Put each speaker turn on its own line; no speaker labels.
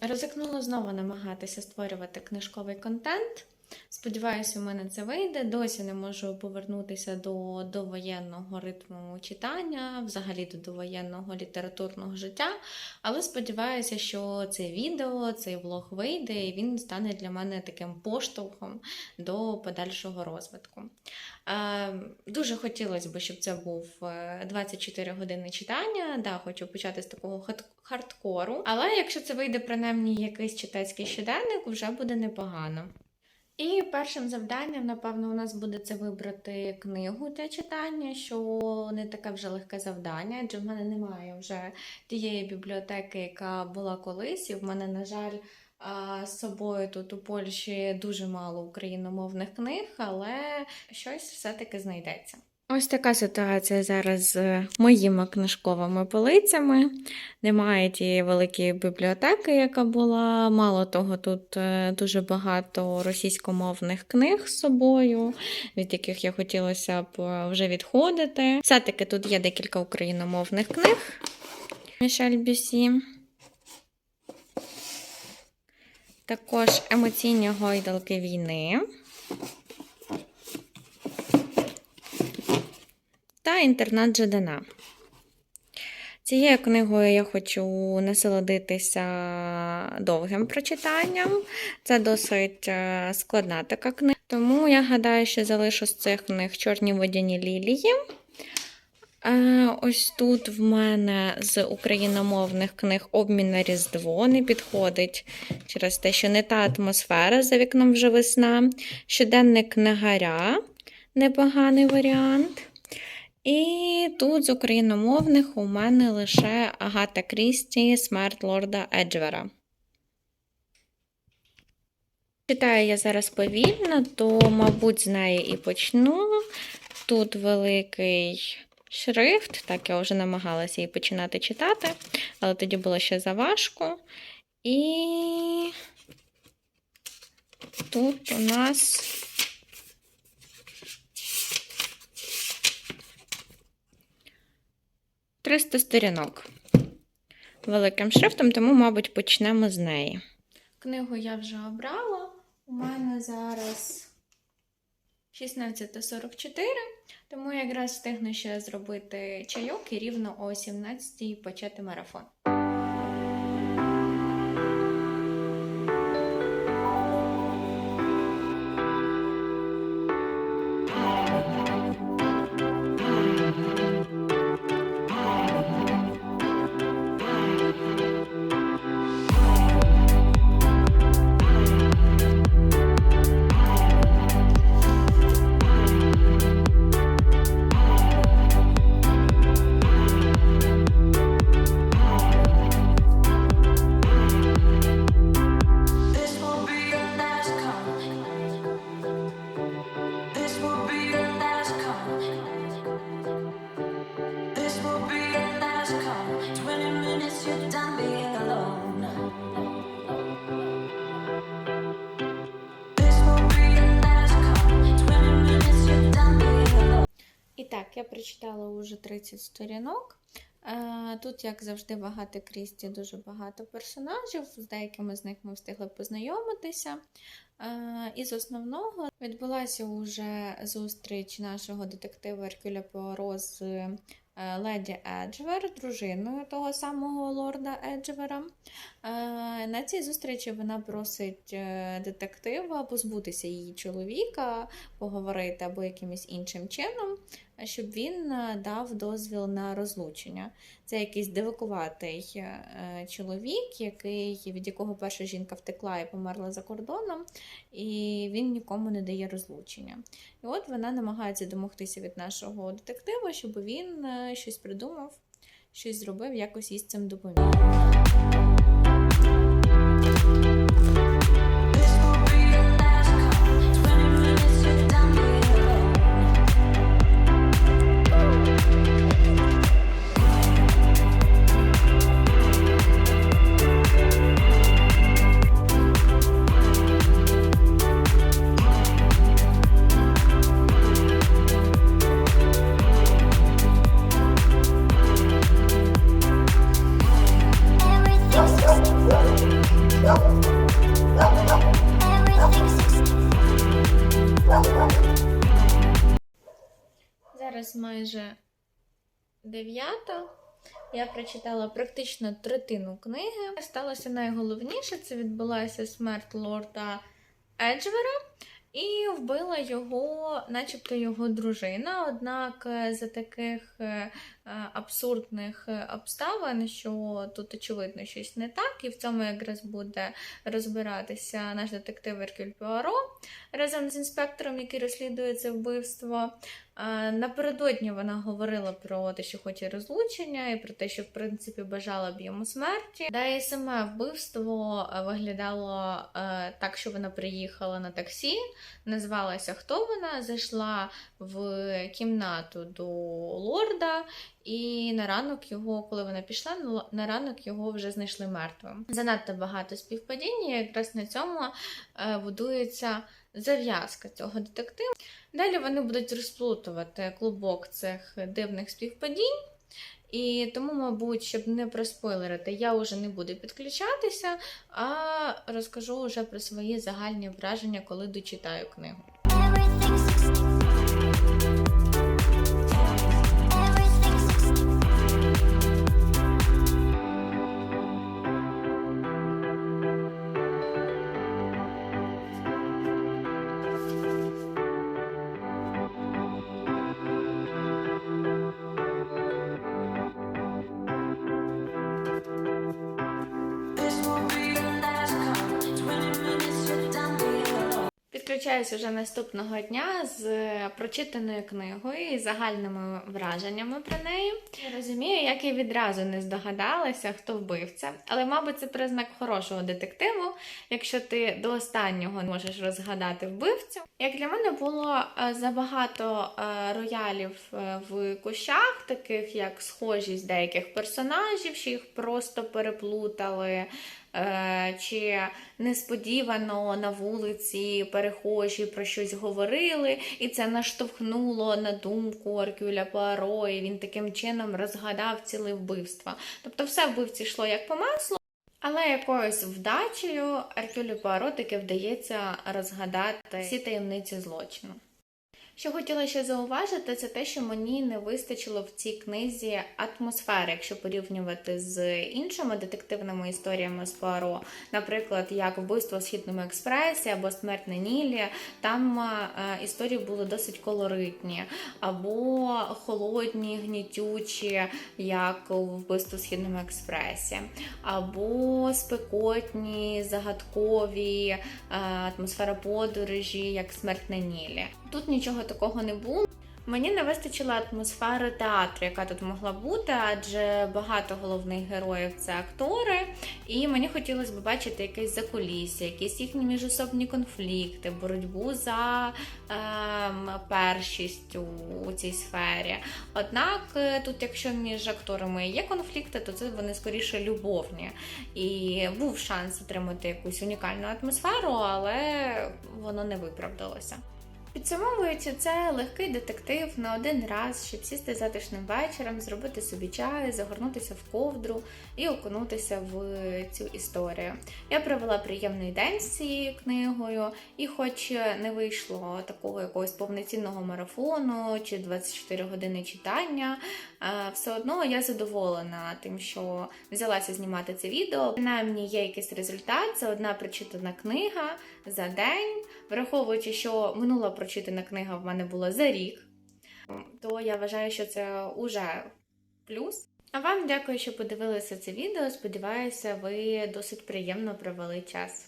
Ризикнула знову намагатися створювати книжковий контент. Сподіваюся, у мене це вийде. Досі не можу повернутися до довоєнного ритму читання, взагалі до довоєнного літературного життя. Але сподіваюся, що це відео, цей влог вийде, і він стане для мене таким поштовхом до подальшого розвитку. Е, Дуже хотілося б, щоб це був е, 24 години читання. Да, хочу почати з такого хардкору. Але якщо це вийде принаймні якийсь читацький щоденник, вже буде непогано. І першим завданням, напевно, у нас буде це вибрати книгу для читання, що не таке вже легке завдання, адже в мене немає вже тієї бібліотеки, яка була колись, і в мене, на жаль, з собою тут у Польщі дуже мало україномовних книг, але щось все-таки знайдеться. Ось така ситуація зараз з моїми книжковими полицями. Немає тієї великої бібліотеки, яка була. Мало того, тут е, дуже багато російськомовних книг з собою, від яких я хотілося б е, вже відходити. Все-таки тут є декілька україномовних книг. Мішель Бюсі. Також емоційні гойдалки війни. Та інтернат Жадана. Цією книгою я хочу насолодитися довгим прочитанням. Це досить е, складна така книга. Тому я гадаю, що залишу з цих книг чорні водяні лілії. Е, Ось тут в мене з україномовних книг обмін на Різдво не підходить через те, що не та атмосфера, за вікном вже весна. Щоденник книгаря непоганий варіант. І тут з україномовних у мене лише Агата Крісті Смерть лорда Еджвера. Читаю я зараз повільно, то, мабуть, з неї і почну. Тут великий шрифт, так я вже намагалася її починати читати, але тоді було ще заважко. І тут у нас «300 сторінок великим шрифтом, тому, мабуть, почнемо з неї. Книгу я вже обрала. У мене зараз 16.44, тому якраз встигну ще зробити чайок і рівно о 17.00 почати марафон. Я прочитала уже 30 сторінок. Е, Тут, як завжди, багато Крісті дуже багато персонажів, з деякими з них ми встигли познайомитися. Е, Із основного відбулася уже зустріч нашого детектива Еркюля Пуаро з леді Еджвер, дружиною того самого лорда Еджвера. Е, На цій зустрічі вона просить е, детектива позбутися її чоловіка, поговорити або якимось іншим чином щоб він е, дав дозвіл на розлучення. Це якийсь дивакуватий е, чоловік, який, від якого перша жінка втекла і померла за кордоном, і він нікому не дає розлучення. І от вона намагається домогтися від нашого детектива, щоб він е, щось придумав, щось зробив, якось їй з цим допоміг. Майже дев'ята. Я прочитала практично третину книги. Сталося найголовніше: це відбулася смерть лорда Еджвера. І вбила його, начебто його дружина. Однак е, за таких е, абсурдних е, обставин, що тут очевидно щось не так, і в цьому якраз буде розбиратися наш детектив Еркюль Пуаро разом з інспектором, який розслідує це вбивство. Е, Напередодні вона говорила про те, що хоче розлучення, і про те, що в принципі бажала б йому смерті. Да і саме вбивство е, виглядало е, так, що вона приїхала на таксі, назвалася хто вона, зайшла в кімнату до лорда, і на ранок його, коли вона пішла, на- на ранок його вже знайшли мертвим. Занадто багато співпадіння, і якраз на цьому е, будується зав'язка цього детективу. Далі вони будуть розплутувати клубок цих дивних співпадінь. І тому, мабуть, щоб не проспойлерити, я вже не буду підключатися, а розкажу вже про свої загальні враження, коли дочитаю книгу.
Below.
Підключаюся вже наступного дня з прочитаною книгою і загальними враженнями про неї. Розумію, як я відразу не здогадалася, хто вбивця, але, мабуть, це признак хорошого детективу, якщо ти до останнього не можеш розгадати вбивцю. Як для мене було е, забагато е, роялів е, в кущах, таких як схожість деяких персонажів, що їх просто переплутали. Е, чи несподівано на вулиці перехожі про щось говорили, і це наштовхнуло на думку Аркюля Пуаро, і він таким чином розгадав ціле вбивство. Тобто все вбивці йшло як по маслу. Але якоюсь вдачею Аркюлю Пуаро таки вдається розгадати всі таємниці злочину. Що хотіла ще зауважити, це те, що мені не вистачило в цій книзі атмосфери, якщо порівнювати з іншими детективними історіями з Пуаро, наприклад, як вбивство в східному експресі або смерть на Нілі. Там е, історії були досить колоритні, або холодні, гнітючі, як вбивство в східному експресі, або спекотні, загадкові, е, атмосфера подорожі, як смерть на Нілі. Тут нічого такого не було. Мені не вистачило атмосфери театру, яка тут могла бути, адже багато головних героїв це актори, і мені хотілося б бачити якесь закулісся, якісь їхні міжособні конфлікти, боротьбу за ем, першість у, у цій сфері. Однак е, тут, якщо між акторами є конфлікти, то це вони скоріше любовні. І був шанс отримати якусь унікальну атмосферу, але воно не виправдалося. Підсумовуючи, це легкий детектив на один раз, щоб сісти затишним вечором, зробити собі чай, загорнутися в ковдру і окунутися в цю історію. Я провела приємний день з цією книгою, і хоч не вийшло такого якогось повноцінного марафону чи 24 години читання, е, все одно я задоволена тим, що взялася знімати це відео. Принаймні є якийсь результат. Це одна прочитана книга за день. Враховуючи, що минула прочитана книга в мене була за рік, то я вважаю, що це уже плюс. А вам дякую, що подивилися це відео. Сподіваюся, ви досить приємно провели час.